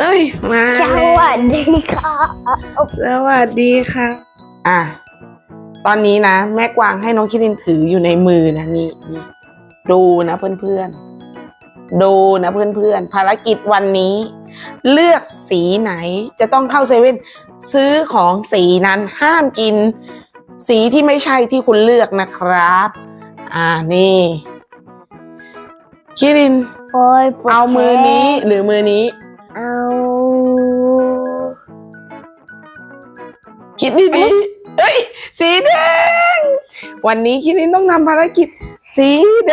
เอ้ย มาสแล้ว วัสดีค่ะสวัสดีค่ะ อะ ตอนนี้นะ แม่กวางให้น้องคิรินถืออยู่ในมือนะนี่นี่ดูนะเพื่อนๆ ดูนะเพื่อนๆ ภารกิจวันนี้ เลือกสีไหนจะต้องเข้าเซเว่นซื้อของสีนั้นห้ามกิน สีที่ไม่ใช่ที่คุณเลือกนะครับ อ่านี่คิริน โอ้ยปวดเอามือนี้แขหรือมือนี้ เอา คิดดีๆเอ้ย สีแดง วันนี้คิรินต้องทำภารกิจ สีแด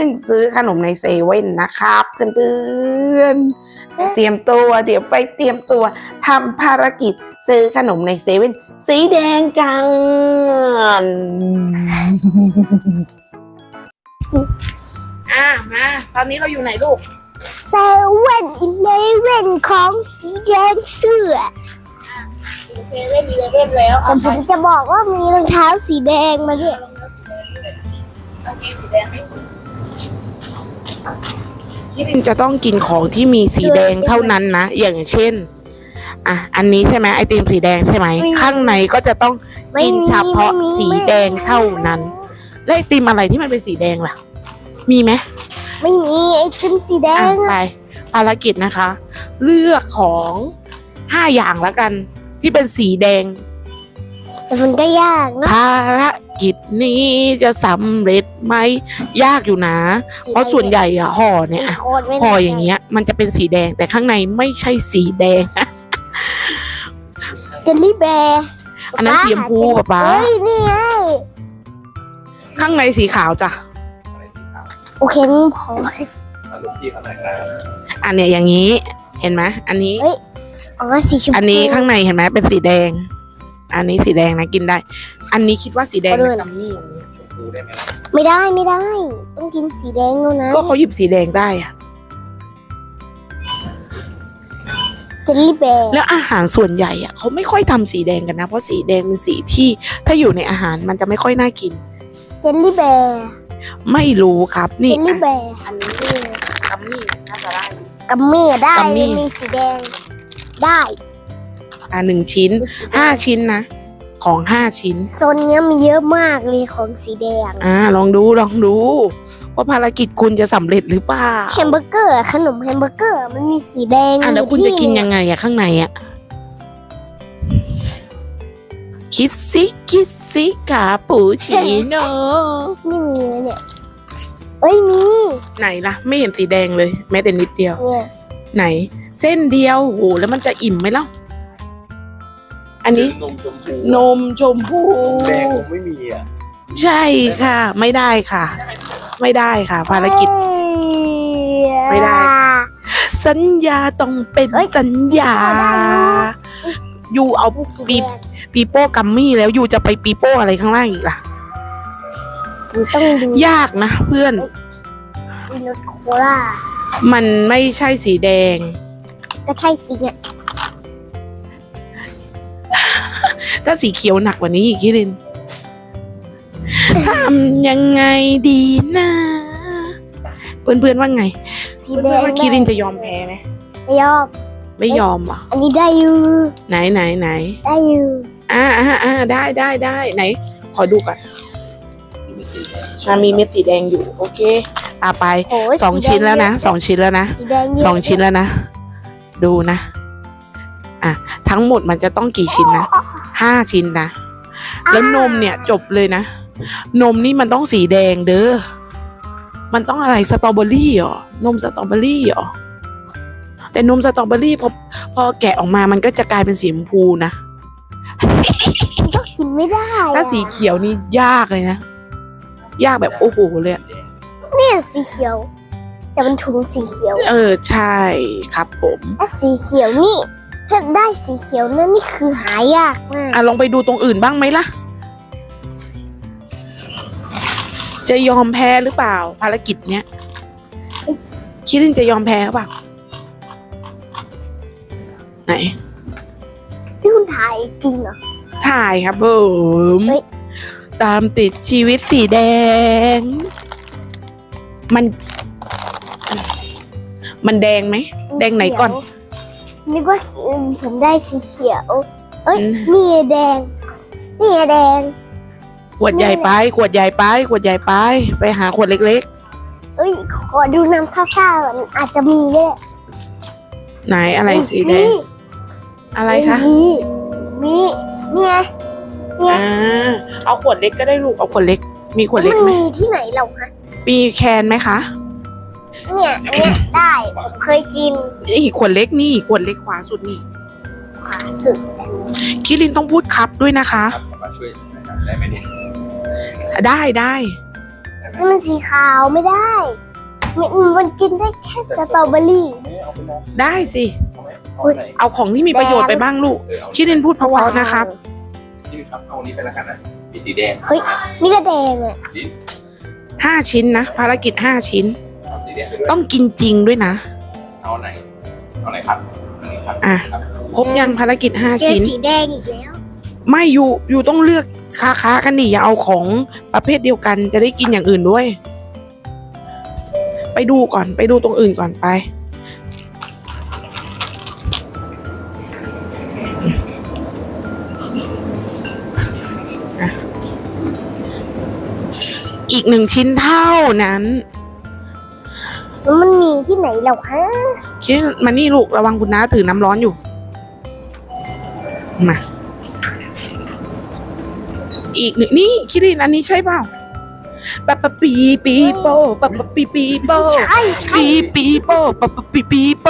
ง ซื้อขนมในเซเว่นนะครับเพื่อนๆเตรียมตัวเดี๋ยวไปเตรียมตัวทำภารกิจ ซื้อขนมในเซเว่นสีแดงกัน อะมาตอนนี้เราอยู่ไหนลูกเซเว่นอีเลเว่นของสีแดงเสื้อเซเว่นอีเลเว่นแล้วแต่ผมจะบอกว่ามีรองเท้าสีแดงมาด้วยโอเคสีแดงคิรินจะต้องกินของที่มีสีแดงเท่านั้นนะ อย่างเช่น อะ อันนี้ใช่ไหมไอติมสีแดงใช่ไหม ข้างในก็จะต้องกินเฉพาะสีแดงเท่านั้น แล้วไอติมอะไรที่มันเป็นสีแดงล่ะ มีไหมไม่มีไอติมสีแดอะงไปภารกิจนะคะ เลือกของห้าอย่างแล้วกัน ที่เป็นสีแดง แต่มันก็ยากนะภารกิจนี้จะสำเร็จไหมยากอยู่นะ เพราะส่วนใหญ่อะห่อเนี่ยอะโคตรไม่ห่ออย่างเงี้ย มันจะเป็นสีแดงแต่ข้างในไม่ใช่สีแดง เจลลี่แบร์อันนั้นสีชมพูป๊าป๊าเฮ้ยนี่ไงข้างในสีขาวจ้ะ โอเคงั้นพออารมณ์ที่ขนาดนั้นอันเนี้ยอย่างนี้ เห็นไหมอันนี้เฮ้ยอ๋อสีชมพู อันนี้ข้างในเห็นไหมเป็นสีแดง อันนี้สีแดงนะกินได้ อันนี้คิดว่าสีแดงนะกัมมี่อันนี้ชมพูได้ไหมล่ะไม่ได้ไม่ได้ ต้องกินสีแดงแล้วนะก็เขาหยิบสีแดงได้อะเจลลี่แบร์แล้วอาหารส่วนใหญ่อะเขาไม่ค่อยทำสีแดงกันนะ เพราะสีแดงเป็นสีที่ ถ้าอยู่ในอาหารมันจะไม่ค่อยน่ากิน เจลลี่แบร์ ไม่รู้ครับเจนี่ลลี่อะแบร์อันนี้กัมมี่น่าจะได้กัมมี่อะได้กัมมี่มันมีสีแดง ได้อ่าหนึ่งชิ้นห้าชิ้นนะของห้าชิ้นโซนเนี้ยมีเยอะมากเลยของสีแดงอ่าลองดูลองดูว่าภารกิจคุณจะสำเร็จหรือเปล่าแฮมเบอร์เกอร์อะขนมแฮมเบอร์เกอร์อะมันมีสีแดงอะแล้วคุณอยู่จะที่กินหยังไงอะข้างในอะคิดซิคิด ซิคาปูชิโนนี่มีไหมเนี่ยเอ้ยมีไหนล่ะ ไม่เห็นสีแดงเลย แม้แต่นิดเดียว เนี่ยไหน เส้นเดียวโหแล้วมันจะอิ่มไหมเล่าอันนี้นมชมพูนมชมพูแดงคงไม่มีอะใช่ค่ะ ไม่ได้ค่ะ ไม่ได้ค่ะ ภารกิจ ไม่ได้ สัญญาต้องเป็นเอ้ยสัญญาได้อยู่เอาสีปีแดง ปีโป้กัมมี่แล้วอยู่จะไปปีโป้อะไรข้างล่างอีกล่ะ มันต้องดูยากนะเพื่อน มีรสโคล่ามันไม่ใช่สีแดง ก็ใช่จริงอะถ้าสีเขียวหนักกว่านี้อีกคิรินทำยังไงดีนะ เพื่อนๆว่าไง สีเพื่แดอนงๆว่าคิรินจะยอมแพ้ไหมไม่ยอม ไม่ยอมเหรออันนี้ได้อยู่ ไหนไหนไหน ได้อยู่ อ่าอ่าอ่าได้ได้ได้ไหน ขอดูก่อนชามีเม็ดสีแดงอยู่ โอเคอ่าไปโอ้ยสองสีดชิ้นแล้วนะสองชิ้นแล้วนะสีแดงเยะสองชิ้นแล้วนะ ดูนะ อะ ทั้งหมดมันจะต้องกี่ชิ้นนะห้าชิ้นนะ แล้วนมเนี่ยจบเลยนะ นมนี่มันต้องสีแดงเด้อมันต้องอะไรสตรอเบอรี่เหรอนมสตรอเบอรี่เหรอแต่นมสตรอเบอรี่พอพอแกะออกมามันก็จะกลายเป็นสีชมพูนะมันก็กิน ไม่ได้อะถ้าสีเขียวนี่ยากเลยนะ ยากแบบโอ้โหเลยอะเนี่ยสีเขียว แต่มันถุงสีเขียวเออใช่ครับผมถ้าสีเขียวนี่ถ้าได้สีเขียวนั่นนี่คือหายากมากอะลองไปดูตรงอื่นบ้างไหมล่ะ จะยอมแพ้หรือเปล่า ภารกิจเนี้ยคิดว่าจะยอมแพ้หรือเปล่าไหน พี่คุณถ่ายจริงเหรอ ถ่ายครับผมเฮ้ย ตามติดชีวิตสีแดง มัน มันแดงไหมมแดงไหนก่อน นึกว่าผมได้สีเขียว เอ้ย อืมนี่ไงแดงนี่ไงแดง ขวดใหญ่ไป ขวดใหญ่ไป ขวดใหญ่ไป ไปหาขวดเล็ก เอ้ย ขอดูน้ำซ่าๆมันอาจจะมีด้วยๆไหนอะไรสีแดง นี่อะไรคะ มี มี นี่ไงนี่ไงอ่าเอาขวดเล็กก็ได้ลูกเอาขวดเล็ก มีขวดแล้เล็วกมันไหมมีที่ไหนเราคะมีแคนไหมคะเนี่ยอันเนี่ยได้ผมเคยกินนี่ขวดเล็กนี่ขวดเล็กขวาสุดนี่ขวาสุดคิรินต้องพูดครับด้วยนะคะ ครับมาช่วยนะครับได้ไหมเนี่ยได้ได้ ได้ไหม นี่มันสีขาวไม่ได้ มันมันกินได้แค่สตรอเบอรี่ไม่เอาไปลองได้สิเอาไหมเอาไหนเอาของที่มีประโยชน์ไปบ้างลูกเออเอาคิรินพูดเพราะๆนะครับนี่ครับเอาอันนี้ไปแล้วกันนะมีสีแดงเฮ้ยนี่ก็แดงอะลิ้นห้าชิ้นนะ ภารกิจห้าชิ้นเอาสีแดงไปด้วยต้องกินจริงด้วยนะ เอาไหน เอาไหนครับอันนี้ครับอะครับครบยังภารกิจห้าเจอชิ้นสีแดงอีกแล้ว ไม่อยู่อยู่ต้องเลือกค้าค้ากันดิอย่าเอาของประเภทเดียวกัน จะได้กินอย่างอื่นด้วย ไปดูก่อน ไปดูตรงอื่นก่อนไปอะอีกหนึ่งชิ้นเท่านั้นแล้วมันมีที่ไหนเราฮะคิดมานี่ลูกระวังคุณน้าถือน้ำร้อนอยู่ มา อีกหนึ่งนี่คิรินอันนี้ใช่เปล่า ปะปะปีปีโปปะปะปีปีโปใช่ใช่ปีปีโปปะปะปีปีโป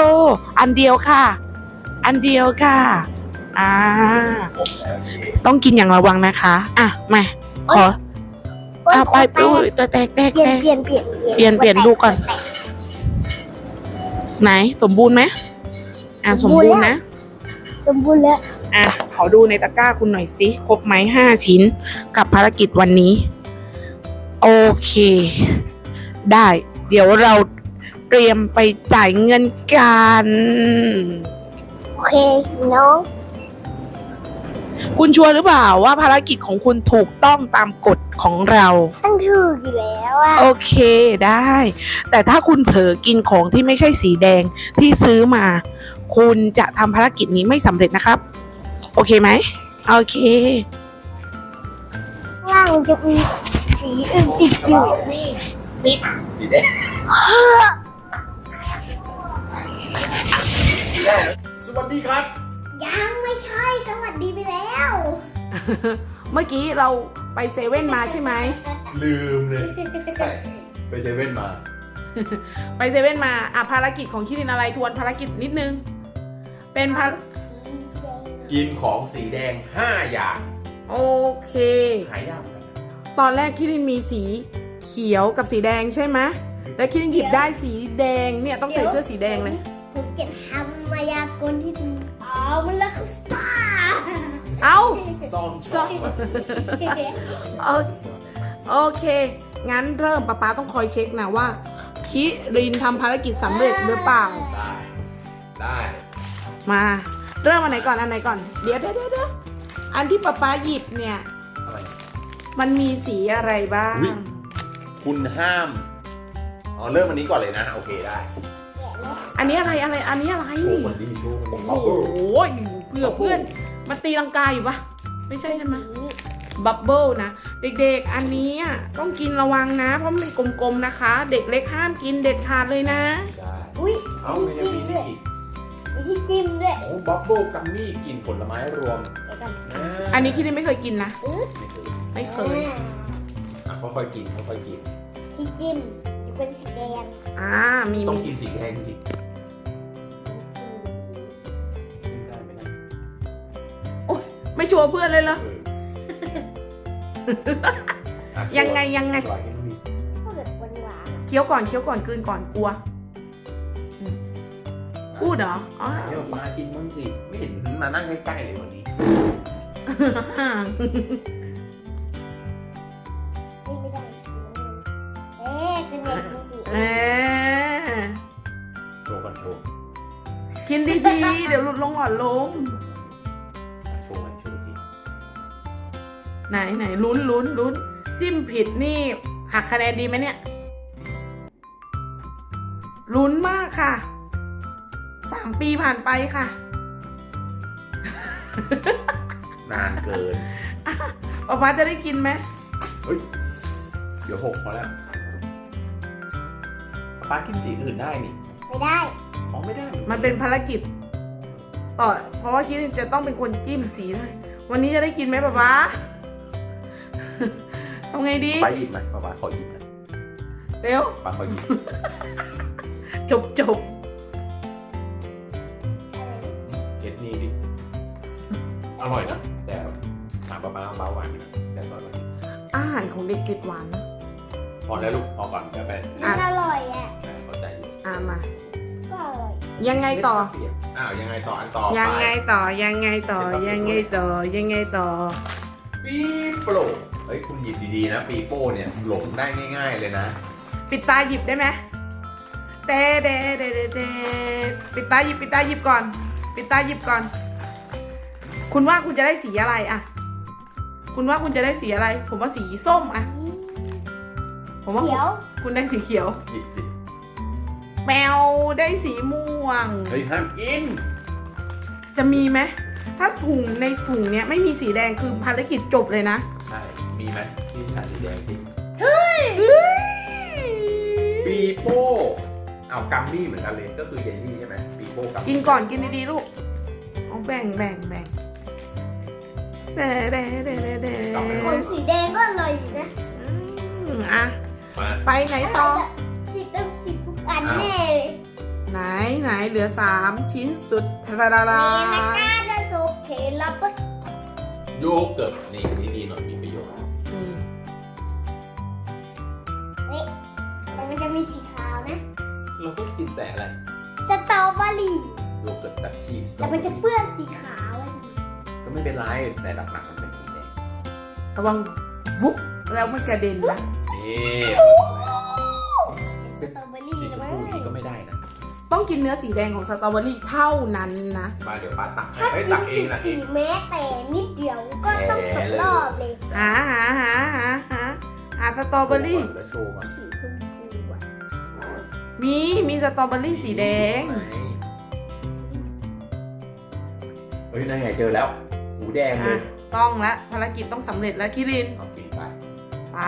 อันเดียวค่ะ อันเดียวค่ะ อ่าผมแล้วนี่ต้องกินอย่างระวังนะคะ อะมาขอโอ๊ยอะไปขอไปอุ้ยแตกแตกแตกเปลี่ยแตนกเปลี่ยนเปลี่ยนเปลี่ยนเปลี่ยนดูก่อน ไหน สมบูรณ์ไหมอะสมบูรณ์นะ สมบูรณ์แล้ว อะ ขอดูในตะกร้าคุณหน่อยสิ ครบไหมห้าชิ้น กับภารกิจวันนี้ โอเค ได้ เดี๋ยวเราเตรียมไปจ่ายเงินกัน โอเคน้องคุณชัวร์หรือเปล่าว่าภารกิจของคุณถูกต้องตามกฎของเราตั้งถูกอยู่แล้วอะโอเคได้ แต่ถ้าคุณเผลอกินของที่ไม่ใช่สีแดงที่ซื้อมา คุณจะทำภารกิจนี้ไม่สำเร็จนะครับ โอเคไหมโอเคข้างล่างมันจะมี สีอื่นติดอยู่นี่สีแดงสวัสดีครับ ยังไม่ใช่สวัสดีไปแล้ว เมื่อกี้เราไปเซเว่นมาใช่ไหม ลืมเลยใช่ไปเซเว่นมา ไปเซเว่นมาอะภารกิจของคิรินอะไรทวนภารกิจนิดนึง เป็นภารกินของสีแดง5อย่าง โอเค หายากเหม ตอนแรกคิรินมีสีเขียวกับสีแดงใช่ไหมแล้วคิรินหยิบได้สีแดงเนี่ยต้องใส่เสื้อสีแดงเลยผมจะทำมายากลที่ดูเอามันแล้วก็สตาร์เอ้าซ่อนซ่อนโอโอเค งั้นเริ่มป๊าป๊าต้องคอยเช็คนะว่า คิรินทำภารกิจสำเร็จหรือเปล่า ได้ได้มา เริ่มอันไหนก่อนอันไหนก่อน เดี๋ยวเดี๋ยวเดี๋ยวเดี๋ยวอันที่ป๊าป๊าหยิบเนี่ยอะไร มันมีสีอะไรบ้าง อุ๊ย คุณห้าม อ๋อ เริ่มอันนี้ก่อนเลยนะ โอเคได้อันนี้อะไรอะไร อันนี้อะไร โชว์คนดีโชว์คนโอ้ดีโหเพื่อเพื่อนมันตีลังกาอยู่ปะไม่ใช่ใช่ไหมบับเบิลนะ เด็กๆ อันนี้อะต้องกินระวังนะ เพราะมันกลมๆนะคะ เด็กเล็กห้ามกินเด็ดขาดเลยนะ ได้อุ้ยเอ้ามีไม่ได้จิ้มมีด้วยอีกมีที่จิ้มด้วยโอ้บับเบิ้ลกัมมี่กลินผลไม้รวมเดี๋ยวก่อนอันนี้คิดว่าไม่เคยกินนะ ไม่เคย ไม่เคย อะค่อยๆกินค่อยๆกิน ที่จิ้มจะเป็นสีแดงอ่า มีต้องมีกินสีแดงสิกินได้ไหมนะไม่ชัวร์เพื่อนเลยเหรอ เอออะยังไงยังไง อร่อยกันดีก็แบบหวานหวานเคี้ยวก่อนเคี้ยวก่อนกลืนก่อนกลัวอืมพูดเหรออ๋อเดี๋ยวมากินมั่งสิ ไม่เห็นมานั่งใกล้ๆเลยวันนี้ ห่าง กินดีๆ เดี๋ยวหลุดลงหลอดลมอะโชว์หน่อยโชว์จริงไหนไหนลุ้นลุ้นลุ้นจิ้มผิดนี่หักคะแนนดีไหมเนี่ยลุ้นมากค่ะามปีผ่านไปค่ะ นานเกินป๊าป๊าจะได้กินไหมเฮ้ยเดี๋ยวหกพอแล้วป้ากินสีอื่นได้นี่ ไม่ได้ อ๋อไม่ได้มันเป็นภารกิจต่อเพราะว่าคิดจะต้องเป็นคนจิ้มสีด้วยวันนี้จะได้กินไหมป๊าป๊าทำไงดีป้าหยิบไหมป้าป้าขอหยิบหนะเร็วป้าขอหยิบจบจบเก็ดนี่ดิอร่อยนะแต่ถามป้าป้าเบาหวานไหมนะแต่ก็อร่อยอาหารของเด็กติดหวานนะพอแล้วลูกพอก่อนจะไปมันอร่อยอะเข้าใจอยู่อ่ามา ก็อร่อยยังไงต่อ อ้าวยังไงต่ออันต่อไปยังไงต่อ ยังไงต่อ ยังไงต่อ ยังไงต่อ ปีโป้เฮ้ยคุณหยิบดีๆนะ ปีโป้เนี่ยหลงได้ง่าย ๆเลยนะ ปิดตาหยิบได้ไหมเตเดเดเดเดปิดตาหยิบปิดตาหยิบก่อน ปิดตาหยิบก่อน คุณว่าคุณจะได้สีอะไรอะคุณว่าคุณจะได้สีอะไร ผมว่าสีส้มอะผมว่าเขียว คุณได้สีเขียว หยิบสิ แมวได้สีม่วง เฮ้ยห้ามกิน จะมีไหมถ้าถุงในถุงเนี้ยไม่มีสีแดงคือภารกิจจบเลยนะ ใช่ มีไหมที่ถ่ายสีแดงสิเฮ้ยปีโป้เอากัมมี่เหมือนกันเลยก็คือเยลลี่ใช่ไหมปีโป้กัมกินก่อนกินดีๆลูกเอาแบ่งแบ่งแบ่งเด้เด้เด้เด้เด้คนสีแดงก็อร่อยอยู่นะอืมอะ มา ไปไหนต่อสิบเต็มสิบทุก อันแน่เลยไหนไหนเหลือสามชิ้นสุดทาราราเมมันน่าจะสุกเขลับปะโยเกิร์ตนี่อันนี้ดีหน่อยมีประโยชน์อืมเฮ้ยแต่มันจะมีสีขาวนะเราก็กินแต่อะไรสตรอเบอรี่โยเกิร์ตแบบชีสแต่มันจะเปื้อนสีขาวอะดิก็ไม่เป็นไรแต่หลักๆมันเป็นสีแดงระวังวุบแล้วมันกระเด็นนะนี่ ต้องกินเนื้อสีแดงของสตรอเบอรี่เท่านั้นนะมาเดี๋ยวป้าตักให้ถ้าเอ้ยกิตันกเอสีงตักเอสีงแม้แต่นิดเดียวก็ต้องตกรอบเลยหาหาหาหาหาหาสตรอเบอรี่ แล้วโชว์ก่อนสีชมพูอะมีมีสตรอเบอรี่สีแดงไหนเฮ้ยนั่นไงเจอแล้ว หูแดงเลอะยต้องละภารกิจต้องสำเร็จแล้วคิรินเอากินไปไป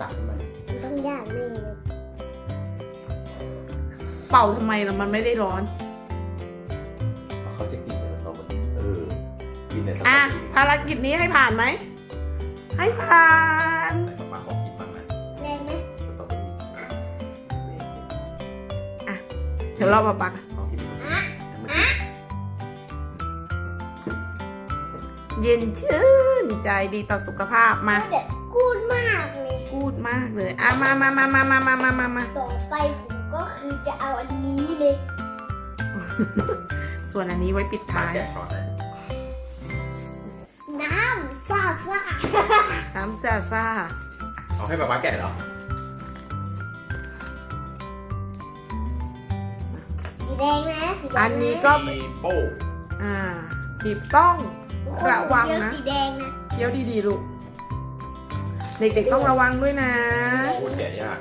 ตักขึ้นมามันต้องยากแน่เลย เป่าทำไมล่ะมันไม่ได้ร้อนเอาเขาจะกินแต่สตรอเบอรี่เออกินแต่สตรออะเบอรี่ภารกิจนี้ให้ผ่านไหม ให้ผ่าน แต่ป้าขอกินบ้างนะแรงไหมสตรอเบอรี่เดี๋ยวรอปะปักลองกินดูอะเย็นชื่นใจดีต่อสุขภาพมา เด็ดกูดมากเลยพูดมากเลย อะมามามามามามามามามาต่อไปผม ก็คือจะเอาอันนี้เลย ส่วนอันนี้ไว้ปิดมาท้าย แกะช้อนนะน้ำซาซ่าน้ำซ่าซ่าเอาให้ป้าป้าแกะเหรอสีแดงนะสีแดงอันนี้ก็ปีโป้อ่าบีบต้อง ทุกคนระวังเจอนะสีแดงนะเคี้ยวดีๆลูก เด็กๆต้องระวังด้วยนะพูดแกะยาก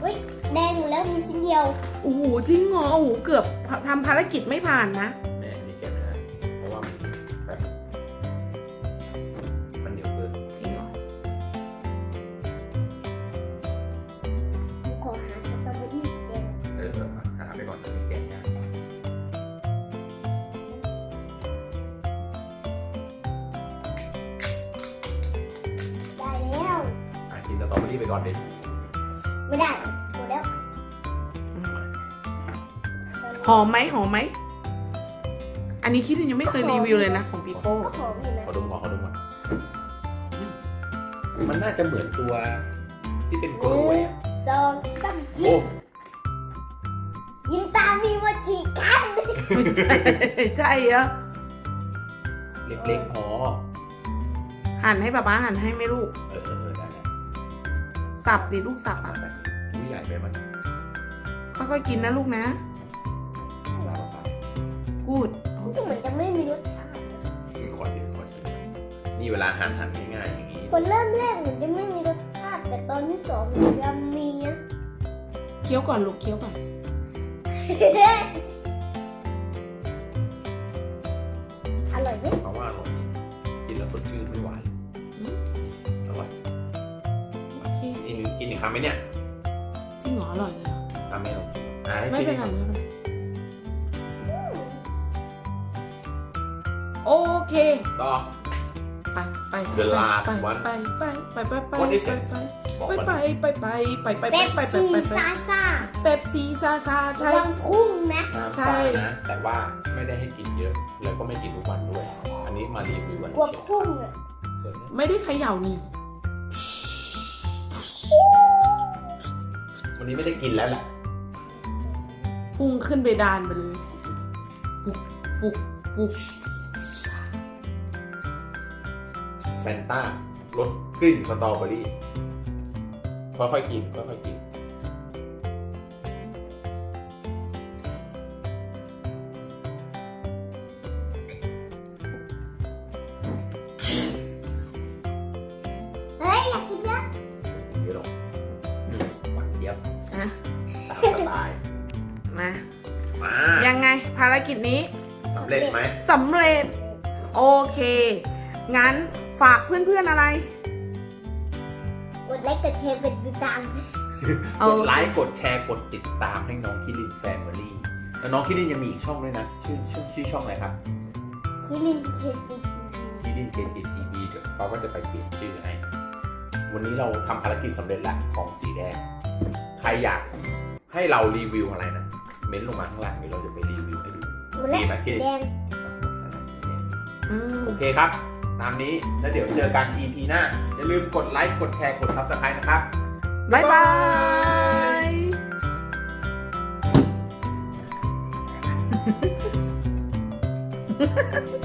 เฮ้ย แดงอยู่แล้วมีชิ้นเดียว โอ้โหจริงเหรอโอ้โหเกือบทำภารกิจไม่ผ่านนะแม่อันนี้แกะไม่ได้เพราะว่ามันแบบมันเหนียวเกินจริงเหรอผมขอหาสตรอเบอรี่สีแดงเออเออหาไปก่อนอันนี้แกะยากได้แล้วอะกินสตรอเบอรี่ไปก่อนดิ ไม่ได้ หอมไหมหอมไหม อันนี้คิดว่ายังไม่เคยรีวิวเลยนะของปีโป้ก็หอมอยู่นะขอดมก่อนขอดมก่อนมันน่าจะเหมือนตัวที่เป็นกล้วยอะสองสามยิ้โอ้มยิ้มตามมีวัจีกันไม่ใช่ใช่เหรอเล็กๆพอหั่นให้ป๊าป๊าหั่นให้ไหมลูก เออเออเออได้แล้วสับดิลูกสับเอาอะไปอุ้ยใหญ่ไปมันค่อยๆกินนะลูกนะลาไปูดดูเหมือนจะไม่มีรสชาติขอดีขอดีนี่เวลาหั่นหั่นง่ายๆอย่างนี้คนเริ่มแรกเหมือนจะไม่มีรสชาติ แต่ตอนที่สองมันจะมีนะเคี้ยวก่อนลูกเคี้ยวก่อน อร่อยไหมเพราะว่าอร่อยกินแล้วสดชื่นไม่หวานอร่อยอเคกินกินอีกคำไหมเนี่ยจริงเหรออร่อยเลยเหรทำไม่ลงอ่ให้ไม่เป็นไรไม่เป็นไร โอเคต่อไปไป The last ไป one ไปไปไปไปไป What is it? บอกไปก่อนไปไปไปไปไปไปเป๊ปไปไปซี่ไปซาซ่าเป๊ปซี่ซาซาใช่ระวังพุ่งนะน้ำใช่ปลานะแต่ว่าไม่ได้ให้กินเยอะแล้วก็ไม่กินทุกวันด้วยอันนี้มารีวิววันกลัวเฉยพุ่งอะๆส่วนนี้ไม่ได้เขย่านี่วันนี้ไม่ได้กินแล้วแหละพุ่งขึ้นไปดานไปเลยปุกปุกปุก แฟนต้ารสกลิ่นสตรอเบอรี่ค่อยๆกินค่อยๆกินเฮ้ยอยากกินเยอะไม่กินเยอะหรอกนี่หวานเจี๊ยบอะตามสไตล์มามายังไงภารกิจนี้สำเร็จไหมสำเร็จ โอเค งั้น ฝากเพื่อนๆอะไร กดไลค์กดแชร์กดติดตามเอากดไลค์กดแชร์กดติดตามให้น้องคิรินแฟมิลี่แล้วน้องคิรินยังมีอีกช่องด้วยนะ ชื่อชื่อชื่อช่องอะไรครับคิรินเคจิคิริน KGTV เดี๋ยวเขาก็จะไปเปลี่ยนชื่อให้วันนี้เราทำภารกิจสำเร็จแล้วของสีแดง ใครอยากให้เรารีวิวอะไรนะ เม้นต์ลงมาข้างล่างเดี๋ยวเราจะไปรีวิวให้ดูหมดแล้วดีไหมคิสีรินแดงอืมโอเคครับ ตามนี้แล้วเดี๋ยวเจอกัน EP หน้า อย่าลืมกดไลค์ กดแชร์ กด Subscribe นะครับ บ๊ายบาย